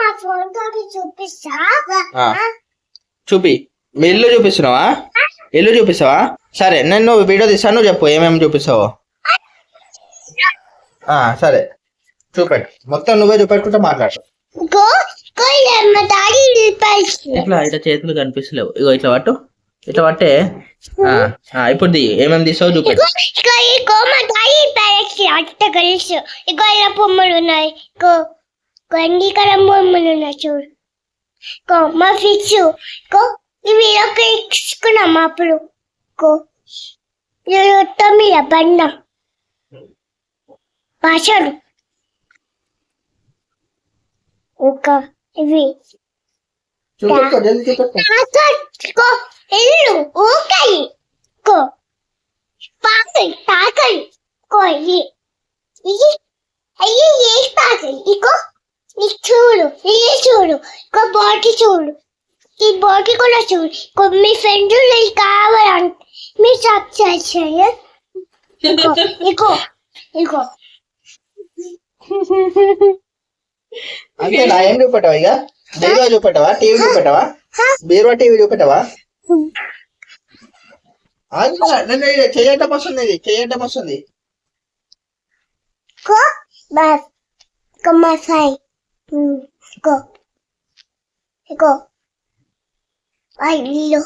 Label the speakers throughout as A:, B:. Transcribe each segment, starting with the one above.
A: మా ఫోన్ తోటి చూపిస్తా.
B: చూపి. ఇల్లు చూపిస్తున్నావా? ఇల్లు చూపిస్తావా? సరే నేను వీడియో నువ్వు చెప్పు ఏమేమి చూపిస్తావో. సరే. చూపెట్టు. మొత్తం నువ్వే చూపెట్టుకుంటే మాట్లాడు ఇట్లా ఇట్లా చేతులు కనిపిస్తలేవు. ఇగో ఇట్లా పట్టు. ఇట్లా పట్టే. ఇప్పుడు ది ఏమేమి తీసావు
A: ఇగో ఇలా బొమ్మలు ఉన్నాయి. గండికరం బొమ్మలు ఉన్నాయి చూడు. మా ఫిష్. ఇగో ఇవి ఒక ఇచ్చుకున్నాం అప్పుడు. బండ. భాషలు ఇవి
B: చూపెట్టు జల్దీ చూపెట్టు
A: తాకో ఇల్లు ఊకాయి కో పాకై తాకై కో ఇది ఇది అయ్యి ఏ పాకై ఇకో నీ చూడు ఇది చూడు ఇంకో బాటి చూడు ఈ బాటి కూడా చూడు ఇంకో మీ ఫ్రెండ్ కావాలంటే మీ సబ్స్క్రైబ్ చేయండి ఇగో ఇగో ఇగో
B: అంతేనా ఏం చూపెట్టావా ఇక బీరువా చూపెట్టావా? టీవీ చూపెట్టావా? బీరువా టీవీ చూపెట్టావా? ఆగు, చేయటం వస్తుంది ఇది చేయటం వస్తుంది
A: Go, but go my side. Mm, go. Go. I will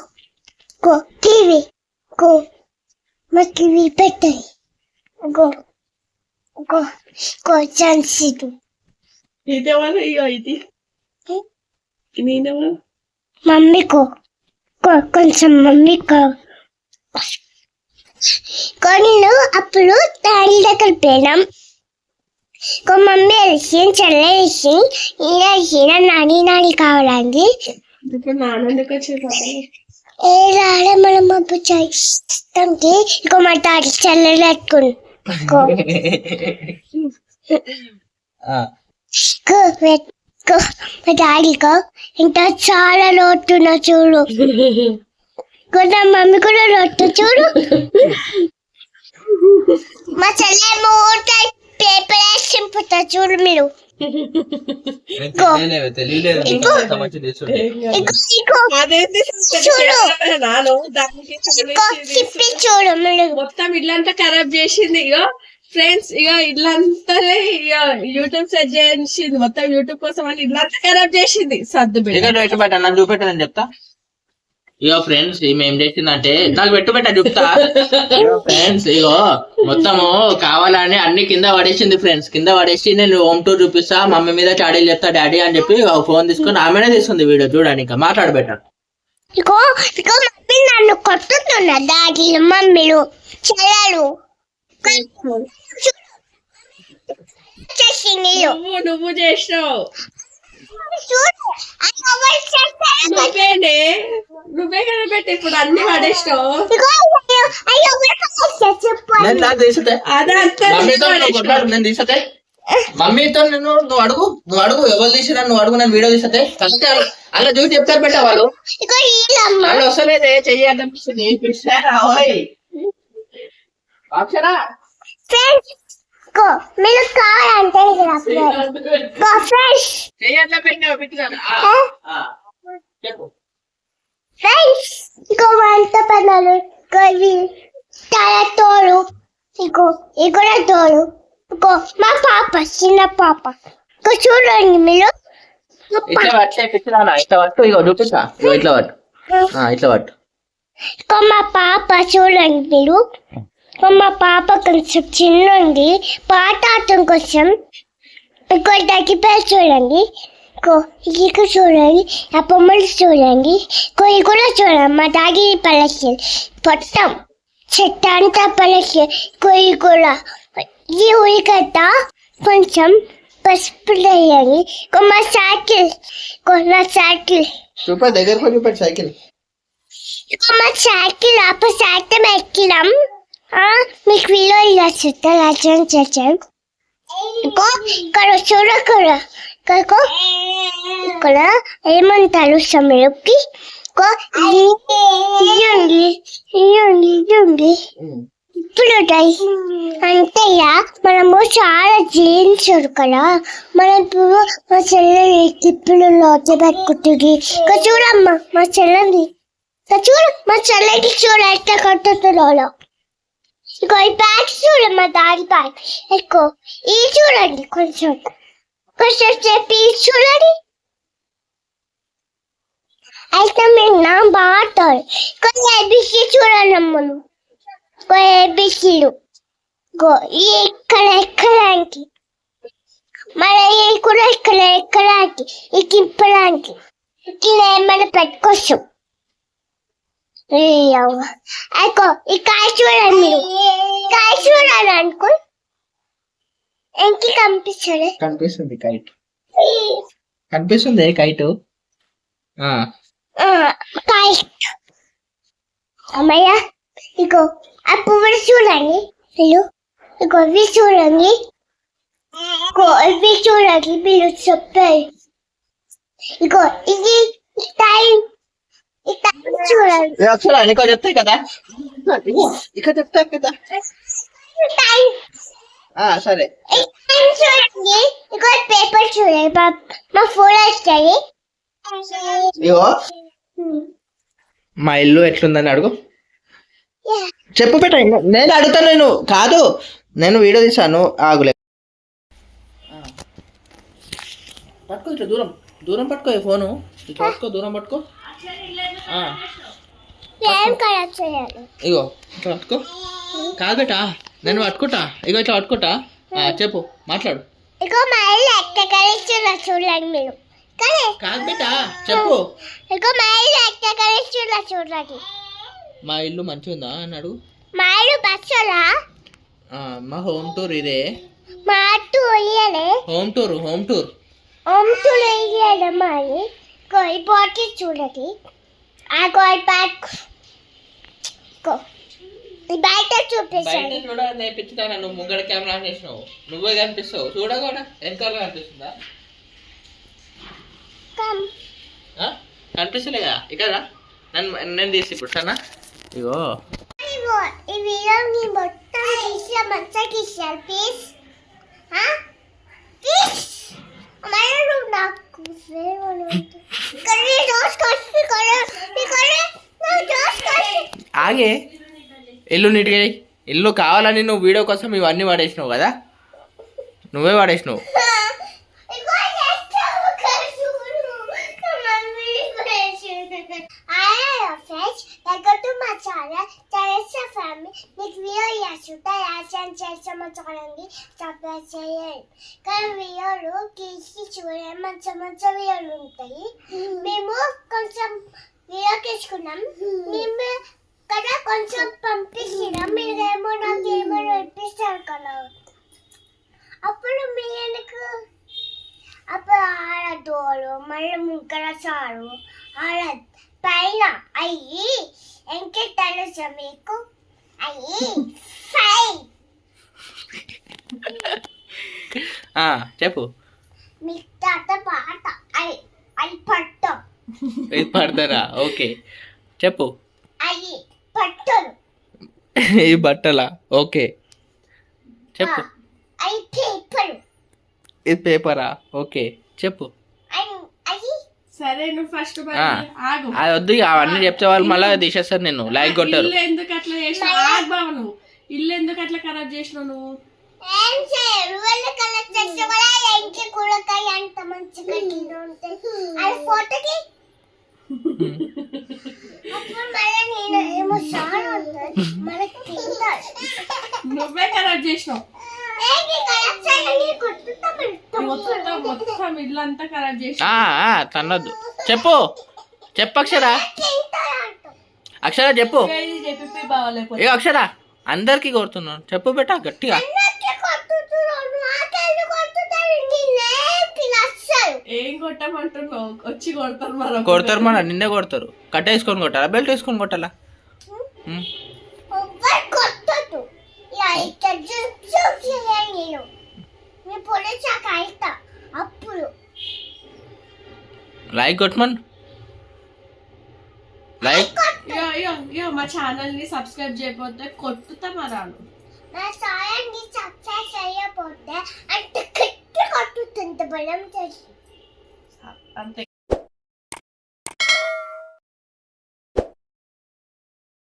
C: ఇదేమన్నా ఇగో ఇది నేనేమన్నా.
A: Go. కొంచెం మమ్మీ go. కొన్ని అప్పుడు డాడీ దగ్గర పోయినాం ఇంకో మమ్మీ వేసి చెల్ల వేసి ఈయన వేసిన నాని నాని కావాలండి
C: ఇప్పుడు నాన్నకి
A: ఏ రాలే మనం అప్పుడు చేస్తుంటే ఇంకో మా డాడీ చెల్లెలు పెట్టుకుని మా డాడీకో ఇంకా చాలా లోతున్నా చూడు. ఇంకో నా మమ్మీ కూడా లోతు చూడు. మా చెల్లె మూట పేపర్ వేసి చింపుతా చూడు మీరు. చూడు.
C: మొత్తం ఇల్లంతా ఖరాబ్ చేసింది ఇగో. ఫ్రెండ్స్ ఇక ఇల్లంతా ఇక యూట్యూబ్ సెట్ చేసింది మొత్తం యూట్యూబ్ కోసం అని ఇల్లంతా ఖరాబ్ చేసింది సర్దు
B: పెట్ట? నేను చెప్తా. ఇగో ఫ్రెండ్స్ ఈమె ఏం చేసిందంటే నాకు పెట్టు పెట్ట చెప్తా. ఫ్రెండ్స్ ఇగో మొత్తము కావాలని అన్ని కింద పడేసింది ఫ్రెండ్స్. కింద పడేసి నేను హోమ్ టూర్ చూపిస్తా మమ్మీ మీద చాడీలు చెప్తా డాడీ అని చెప్పి ఫోన్ తీసుకొని ఆమెనే తీసుకుంది వీడియో చూడండి ఇంకా మాట్లాడబెట్ట
A: ఇగో ఇగో మమ్మీ నన్ను కొట్టుతున్నా డాడీలు మమ్మీలు చెల్లెలు.
C: నువ్వు నువ్వు చేసినావు? నువ్వేనే నువ్వే కదా పెట్టి ఇప్పుడు అన్ని పడేసినావు.
B: మమ్మీతో నేను తీసతే. మమ్మీతో నేను నువ్వు అడుగు నువ్వు అడుగు ఎవరు తీసినా నువ్వు అడుగు నేను వీడియో తీసతే. అలా చూసి చెప్తారు పెట్టా వాళ్ళు. వాళ్ళు వస్తలేదే చెయ్యాలనిపిస్తుంది అక్షరా
A: ఫ్రెండ్స్ ఇగో మీరు కావాలంటే ఇక్కడ ఇగో ఫ్రెండ్స్
B: చెయ్యట్లా పెట్టినా పెట్టినా చెప్పు
A: ఫ్రెండ్స్ ఇగో వంట పనులు ఇగో ఇవి తల తోడు ఇగో ఇగో తోడు ఇగో మా పాప చిన్న పాప ఇగో చూడండి మీరు
B: ఇట్లా పట్టే పెట్టినా ఇట్లా పట్టు ఇగో చూపిస్తా ఇగో ఇట్లా పట్టు ఆ, ఇట్లా పట్టు
A: ఇగో మా పాప చూడండి మీరు ఇగో మా పాప కొంచెం చిన్న ఉంది పాట ఆడటం కోసం ఇంకో తగ్గిపోయి చూడండి ఇంకో ఇక చూడండి ఆ బొమ్మలు చూడండి ఇంకో ఇది కూడా చూడండి మా డాడీ పలకి మొత్తం చెట్టు అంతా పలకి కొయ్యి కూడా ఈ ఉరికట్ట కొంచెం పసుపు వేయాలి ఇంకో మా సైకిల్ ఇంకో నా సైకిల్
B: చూపే దగ్గరకు చూపెట్టు సైకిల్
A: ఇంకో మా సైకిల్ అప్పుడు సైకిల్ ఎక్కినాం ఆ, మీకు వీడియో ఇలా చూస్తే లక్షణం చేసాం ఇంకో ఇక్కడ చూడకూడదు ఇక్కడికో ఇక్కడ ఏమంటారు సమయంకి ఇయ్యండి ఇయ్యండి ఇయ్యండి ఇప్పుడు ఉంటాయి అంతేయా మనము చాలా జీవించారు కదా మనం ఇప్పుడు మా చెల్లెని ఇప్పుడు లోటు పెట్టుకుంటుంది ఇక్కడ చూడమ్మా మా చెల్లెని ఇక్కడ చూడు మా చెల్లెకి చూడ ఎట్లా కట్టుతుందో ఇగో ఈ బ్యాగ్ చూడండి మా దాడి బ్యాగ్ ఎక్కువ ఈ చూడండి కొంచెం కొంచెం సేపు ఈ చూడండి అయితే మీరు నా బాగుంటారు కొన్ని ఏబిసి చూడండి అమ్మను కొన్ని ఏబిసిలు గో ఈ ఇక్కడ ఎక్కడానికి మన ఈ కూడా ఇక్కడ ఎక్కడానికి ఈ కింపడానికి ఇక్కడ ఏమైనా పెట్టుకోవచ్చు అయ్యో ఈ కాయ చూడండి మీరు. కాయ చూడాలి అనుకో. ఇంకి కనిపించలే
B: కనిపిస్తుంది కైట్. కనిపిస్తుంది కైట్?
A: కాయ అమ్మయ్య ఇగో ఆ పువ్వులు చూడండి. వీళ్ళు ఇగో ఇవి చూడండి. ఇగో ఇవి చూడండి వీళ్ళు చెప్పారు ఇగో ఇది టైం చూడండి
B: అక్షర నీకో చెప్తాయి కదా ఇక చెప్తా కదా సరే
A: చూడండి పేపర్ చూడండి మా- ఫోన్
B: ఇగో మా ఇల్లు ఎట్లుందని అడుగు. చెప్పు పెట్ట నేను అడుగుతాను నేను కాదు. నేను వీడియో తీసాను ఆగులే. పట్టుకో ఇట్లా దూరం. దూరం పట్టుకో ఈ ఫోను. ఇట్లా పట్టుకో దూరం పట్టుకో. ఇగో ఇట్లా పట్టుకో. కాదు బేటా నేను పట్టుకుంటా. ఇగో ఇట్లా పట్టుకుంటా. చెప్పు మాట్లాడు.
A: ఇగో మా ఇల్లు ఎక్కడ చూడండి మీరు. కానీ
B: కాదు బేటా చెప్పు.
A: ఇగో మా ఇల్లు ఎక్కడ చూడండి
B: మా ఇల్లు
A: మా ఇల్లు బస్సులా?
B: ఆ, మా హోమ్ టూర్ ఇదే.
A: మా ఇయ్యలే.
B: Home tour home tour.
A: ఒంతులు ఇయ్యలే మరి. గోయి బాటి చూడండి. ఆ బ్యాగ్ గో. ఈ బయట
B: బయట
A: చూపించండి
B: చూడ నేర్పించుతాను నువ్వు ముంగడ కెమెరా చేసినావు. నువ్వే కనిపిస్తావు. చూడ కూడా వెనకాల కనిపిస్తుందా?
A: కమ్?
B: కనిపిస్తలేదా? ఇక్కడ. నన్ను నేను తీసి ఇప్పుడు సరేనా? ఇగో.
A: ఈ వీడియోని మొత్తం తీసి మంచిగా తీసారు ప్లీజ్ ప్లీజ్ మరి నువ్వు నాకు
B: ఆగే. ఇల్లు నీట్గా. ఇల్లు కావాలని నువ్వు వీడియో కోసం ఇవన్నీ వాడేసినావు కదా? నువ్వే వాడేసినావు
A: ఇగో చేస్తావు కసును మమ్మీ ఆయా friends welcome my channel Teresa family మీకు వీడియో చేస్తుంటే యాక్షన్ చేస్తామో చూడండి సబ్స్క్రైబ్ చేయండి కానీ వీడియోలు తీసి చూడండి మంచి మంచి వీడియోలు ఉంటాయి మేము కొంచెం వీడియో తీసుకున్నాం మేము కదా కొంచెం పంపిస్తున్నాం మీరేమో నాకు ఏమో ఇప్పిస్తారు కదా అప్పుడు మీకు అప్పుడు ఆడ డోరు మళ్ళీ ముగ్గుర సారు ఆడ పైన అయ్యి తెలుసా మీకు అయ్యి ఫై
B: చెప్పు.
A: మీ తాత పాట అయి అయి పట్టం
B: ఇది పడతారా ఓకే. చెప్పు.
A: అయ్యి పట్టలు
B: ఈ బట్టలా? ఓకే. చెప్పు.
A: అయి పేపరు
B: ఇది పేపరా? ఓకే. చెప్పు.
C: సరే నువ్వు ఫస్ట్. ఆగు.
B: అది వద్దు అవన్నీ చెప్తే వాళ్ళు మళ్ళీ తీసేస్తారు నేను లైక్ కొట్టారు.
C: ఇల్లు ఎందుకు అట్లా చేసినావు? ఆగు బావ నువ్వు. ఇల్లు ఎందుకు అట్లా ఖరాబ్ చేసినావు నువ్వు?
A: ఏం చేయరు? వాళ్ళ కలర్ చేస్తే కూడా ఎంకి కూరకాయ అంత మంచిగా ఉంటాయి అది ఫోటోకి? అప్పుడు మళ్ళీ నేను ఏమో మనకి
C: నువ్వే ఖరాబ్ చేసినావు.
B: తన్నొద్దు. చెప్పు. చెప్పు. అక్షర అక్షర చెప్పు ఏ అక్షర అందరికి కొడుతున్నాను. చెప్పు బెట గట్టిగా.
C: కొడతారు
B: మన నిన్నే కొడతారు. కట్ట వేసుకొని కొట్టాలా? బెల్ట్ వేసుకొని కొట్టాలా?
A: చూసి నేను. మీ పొలిచాక అయితా అప్పుడు.
B: లైక్ కొట్టమన్ లైక్
C: ఇక ఇక ఇక మా ఛానల్ని సబ్స్క్రైబ్ చేయకపోతే కొట్టుతా మరాను
A: నా సాయాన్ని సక్సెస్ చేయకపోతే అంటే కట్టి కొట్టుతుంది బలం చేసి.
C: అంతే.